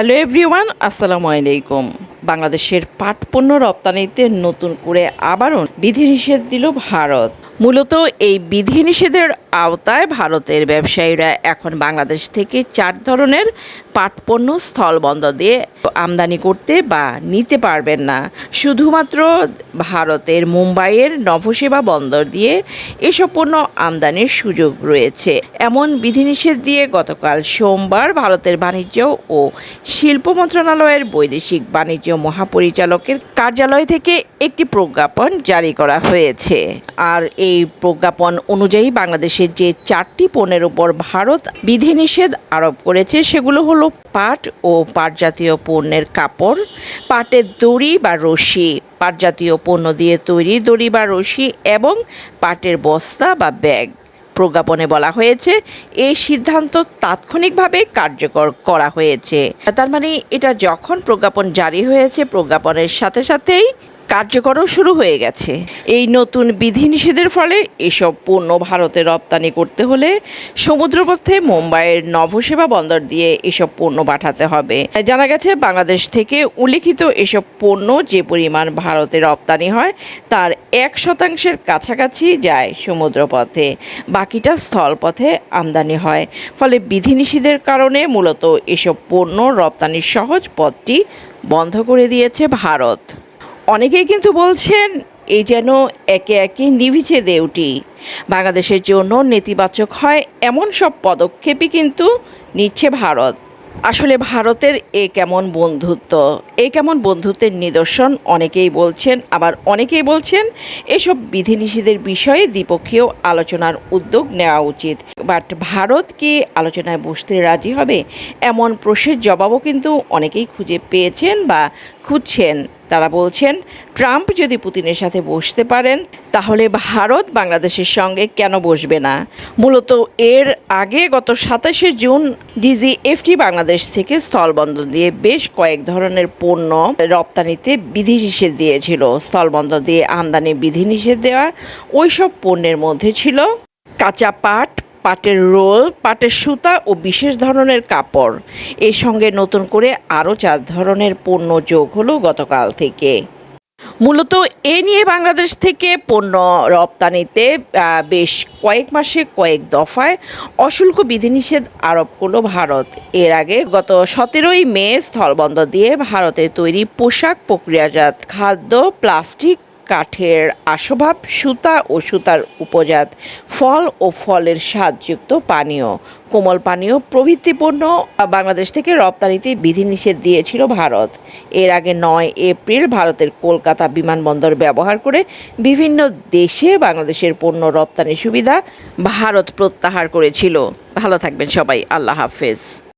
Hello everyone, আসসালামু আলাইকুম। বাংলাদেশের পাট পণ্য রপ্তানিতে নতুন করে আবারও বিধিনিষেধ দিল ভারত। মূলত এই বিধিনিষেধের আওতায় ভারতের ব্যবসায়ীরা এখন বাংলাদেশ থেকে চার ধরনের পাট পণ্য স্থলবন্দর দিয়ে আমদানি করতে বা নিতে পারবেন না। শুধুমাত্র ভারতের মুম্বাইয়ের নভসেবা বন্দর দিয়ে এসব পণ্য আমদানির সুযোগ রয়েছে। এমন বিধিনিষেধ দিয়ে গতকাল সোমবার ভারতের বাণিজ্য ও শিল্প মন্ত্রণালয়ের বৈদেশিক বাণিজ্য মহাপরিচালকের কার্যালয় থেকে একটি প্রজ্ঞাপন জারি করা হয়েছে। আর এই প্রজ্ঞাপন অনুযায়ী বাংলাদেশের যে চারটি পণ্যের উপর ভারত বিধিনিষেধ আরোপ করেছে, সেগুলো হলো পাট ও পাট জাতীয় পণ্যের কাপড়, পাটের দড়ি বা রশি। পাট জাতীয় পণ্য দিয়ে তৈরি দড়ি বা রশি এবং পাটের বস্তা বা ব্যাগ। প্রজ্ঞাপনে বলা হয়েছে এই সিদ্ধান্ত তাৎক্ষণিকভাবে কার্যকর করা হয়েছে। তার মানে এটা যখন প্রজ্ঞাপন জারি হয়েছে, প্রজ্ঞাপনের সাথে সাথেই কার্যকরও শুরু হয়ে গেছে। এই নতুন বিধিনিষেধের ফলে এসব পণ্য ভারতে রপ্তানি করতে হলে সমুদ্রপথে মুম্বাইয়ের নভসেবা বন্দর দিয়ে এসব পণ্য পাঠাতে হবে। জানা গেছে, বাংলাদেশ থেকে উল্লিখিত এসব পণ্য যে পরিমাণ ভারতে রপ্তানি হয়, তার এক শতাংশের কাছাকাছি যায় সমুদ্রপথে। বাকিটা স্থলপথে আমদানি হয়। ফলে বিধিনিষেধের কারণে মূলত এসব পণ্য রপ্তানির সহজ পথটি বন্ধ করে দিয়েছে ভারত। অনেকেই কিন্তু বলছেন, এই যেন একে একে নিভিছে দেউটি বাংলাদেশের জন্য নেতিবাচক হয় এমন সব পদক্ষেপই কিন্তু নিচ্ছে ভারত। আসলে ভারতের এ কেমন বন্ধুত্ব, এ কেমন বন্ধুত্বের নিদর্শন অনেকেই বলছেন, আবার অনেকেই বলছেন, এসব বিধিনিষেধের বিষয়ে দ্বিপক্ষীয় আলোচনার উদ্যোগ নেওয়া উচিত। বাট ভারত কি আলোচনায় বসতে রাজি হবে? এমন প্রশ্নের জবাবও কিন্তু অনেকেই খুঁজে পেয়েছেন বা খুঁজছেন। তারা বলছেন, ট্রাম্প যদি পুতিনের সাথে বসতে পারেন, তাহলে ভারত বাংলাদেশের সঙ্গে কেন বসবে না? মূলত এর আগে গত সাতাশে জুন ডিজি এফটি বাংলাদেশ থেকে স্থলবন্দর দিয়ে বেশ কয়েক ধরনের পণ্য রপ্তানিতে বিধি বিধিনিষেধ দিয়েছিল। স্থলবন্দর দিয়ে আমদানি বিধিনিষেধ দেওয়া ওইসব পণ্যের মধ্যে ছিল কাঁচা পাট পাটের রোল, পাটের সুতা ও বিশেষ ধরনের কাপড়। এর সঙ্গে নতুন করে আরও চার ধরনের পণ্য যোগ হলো গতকাল থেকে। মূলত এ নিয়ে বাংলাদেশ থেকে পণ্য রপ্তানিতে বেশ কয়েক মাসে কয়েক দফায় অশুল্ক বিধিনিষেধ আরোপ করল ভারত। এর আগে গত সতেরোই মে স্থলবন্দর দিয়ে ভারতে তৈরি পোশাক প্রক্রিয়াজাত খাদ্য, প্লাস্টিক কাঠের আসবাব, সুতা ও সুতার উপজাত ফল ও ফলের স্বাদযুক্ত পানীয়। কোমল পানীয় প্রভৃতি পণ্য বাংলাদেশ থেকে রপ্তানিতে বিধিনিষেধ দিয়েছিল ভারত। এর আগে নয় এপ্রিল ভারতের কলকাতা বিমানবন্দর ব্যবহার করে বিভিন্ন দেশে বাংলাদেশের পণ্য রপ্তানি সুবিধা ভারত প্রত্যাহার করেছিল। ভালো থাকবেন সবাই, আল্লাহ হাফেজ।